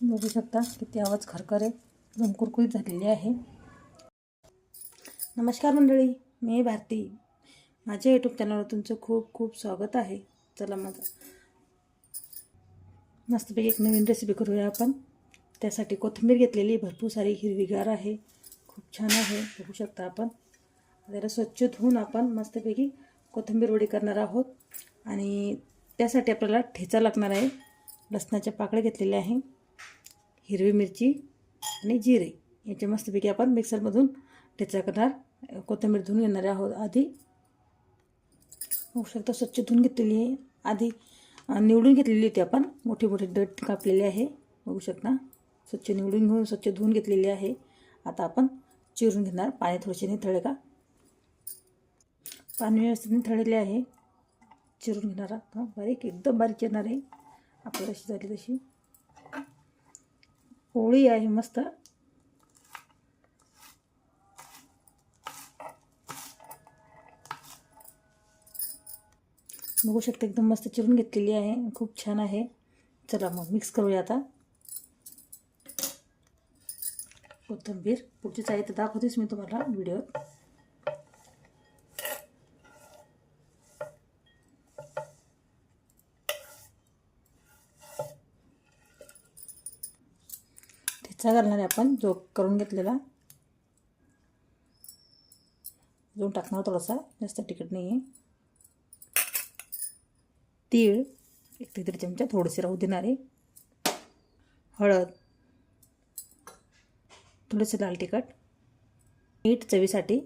बघू शकता किती आवाज खरखर आहे एकदम कुरकुरीत झालेली आहे. नमस्कार मंडळी मी भारती. माझ्या यूट्यूब चॅनलवर तुमचं खूप खूप स्वागत आहे. चला माझं मस्तपैकी एक नवीन रेसिपी करूया आपण. त्यासाठी कोथिंबीर घेतलेली भरपूर सारी हिरवीगार आहे. खूप छान आहे बघू शकता आपण. जरा स्वच्छ धुवून आपण मस्तपैकी कोथिंबीर वडी करणार आहोत. आणि त्यासाठी आपल्याला ठेचा लागणार आहे. लसणाच्या पाकळ्या घेतलेल्या आहे. हिरवी मिरची आणि जिरे याचे मस्तपैकी आपण मिक्सरमधून ठेचा करणार. कोथिंबीर धुवून घेणार आहोत आधी. होऊ शकता स्वच्छ धुवून घेतलेली आहे. आधी निवडून घेतलेली होती आपण. मोठी मोठी दट कापलेली आहे. बघू शकता. स्वच्छ निवडून घेऊन स्वच्छ धुवून घेतलेली आहे. आता आपण चिरून घेणार. पाणी थोडेसे निथळे का? पाणी व्यवस्थित निथळलेले आहे. चिरून घेणार आता बारीक एकदम बारीक येणार आहे. आपल्याला अशी झाली तशी. पोळी आहे मस्त. बघू शकता एकदम मस्त चिरून घेतलेली आहे. खूप छान आहे. चला मग मिक्स करूया आता. कोथिंबीर. पुढची आहे तर दाखवतेच मी तुम्हाला व्हिडिओत ठेचा घालणार आहे आपण जो करून घेतलेला. अजून टाकणार थोडासा जास्त तिखट नाही आहे तीळ एक ते दीड चमचा थोडेसे राहू देणारे. हळद थोडेसे लाल तिखट. मीठ चवीसाठी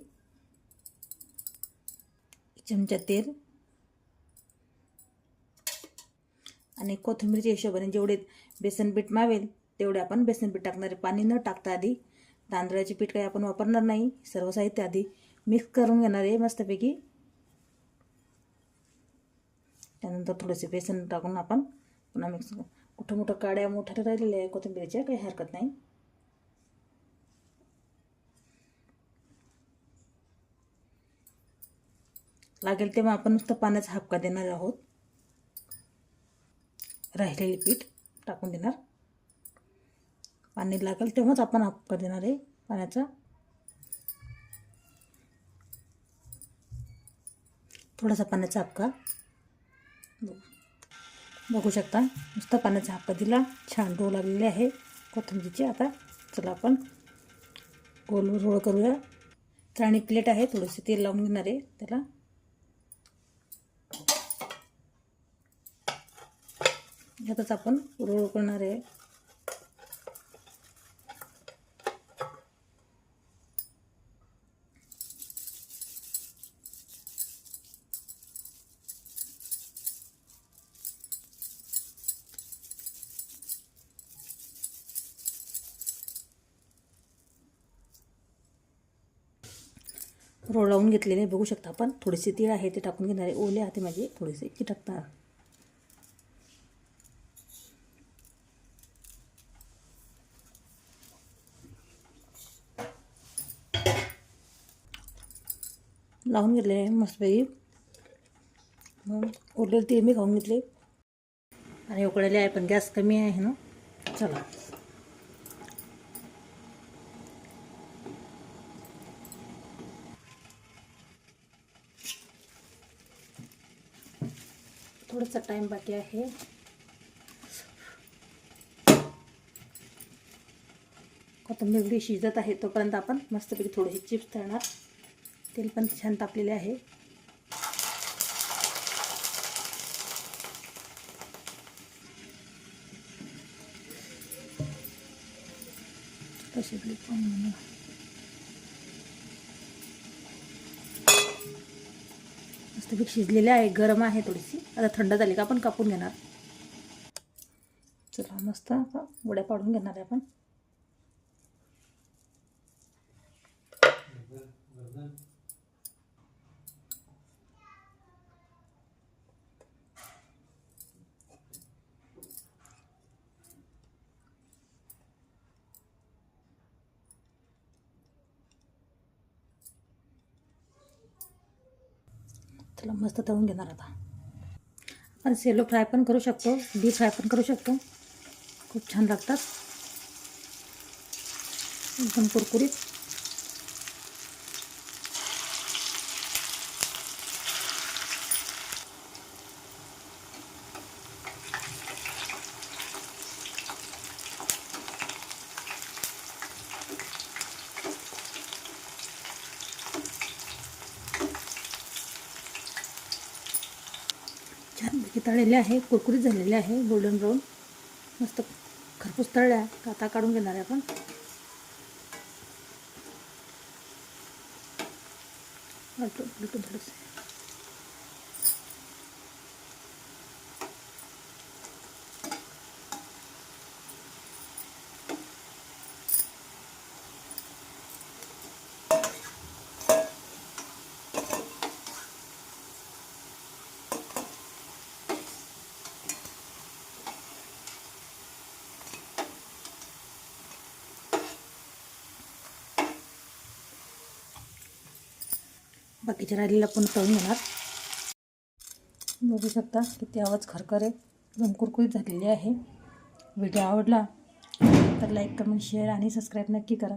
चमचा तेल. आणि कोथिंबीरच्या हिशोबाने जेवढे बेसन पीठ मावेल तेवढे आपण बेसन पीठ टाकणार आहे. पाणी न टाकता आधी तांदळाचे पीठ काही आपण वापरणार नाही. सर्व साहित्य आधी मिक्स करून घेणार आहे मस्तपैकी. त्यानंतर थोडेसे बेसन टाकून आपण पुन्हा मिक्स कुठं मोठं काड्या मोठ्या राहिलेल्या आहे कोथिंबीरीच्या काही हरकत नाही. लागेल तेव्हा आपण नुसतं पाण्याचा हापका देणार आहोत. राहिलेले पीठ टाकून देणार. पाणी लागेल तेव्हाच आपण हापका देणार आहे पाण्याचा. थोडासा पाण्याचा हापका बघू शकता नुसता पाण्याचा हापका दिला. छान डो लागलेले आहे कोथिंबीरची. आता चला आपण गोल रोळ करूया. चाणी प्लेट आहे थोडेसे तेल लावून घेणार आहे त्याला. यातच आपण रोळ करणार आहे. रोळावून घेतलेले बघू शकता आपण. थोडेसे तीळ आहे ते टाकून घेणार. आहे ओले हाते माझे थोडेसे चिटकतात लावून घेतले आहे मस्तपैकी मग उरलेले तीळ मी खाऊन घेतले. आणि उकळलेले आहे पण गॅस कमी आहे ना. चला. थोडासा टाईम बाकी आहे. कोथंबीर एवढी शिजत आहे तोपर्यंत आपण मस्तपैकी थोडेसे चिप्स तळणार तेल पण छान तापलेले आहे. कसे पण मस्तपैकी शिजलेले आहे गरम आहे थोडीशी. आता थंड झाली का आपण कापून घेणार. चला मस्त आता वड्या पाडून घेणार आहे आपण. चला मस्त तळून घेणार आता. पण सेलो फ्राय पण करू शकतो डीप फ्राय पण करू शकतो. खूप छान लागतात. एकदम कुरकुरीत. छानपैकी तळलेले आहे कुरकुरीत झालेले आहे गोल्डन ब्राऊन मस्त खरपूस तळल्या का आता काढून घेणार आहे आपण. थोडंसं. बाकीच्या राहिलेला पण तळून घेणार. बघू शकता किती आवाज खरखर आहे एकदम कुरकुरीत झालेली आहे. व्हिडिओ आवडला तर लाईक कमेंट शेअर आणि सबस्क्राईब नक्की करा.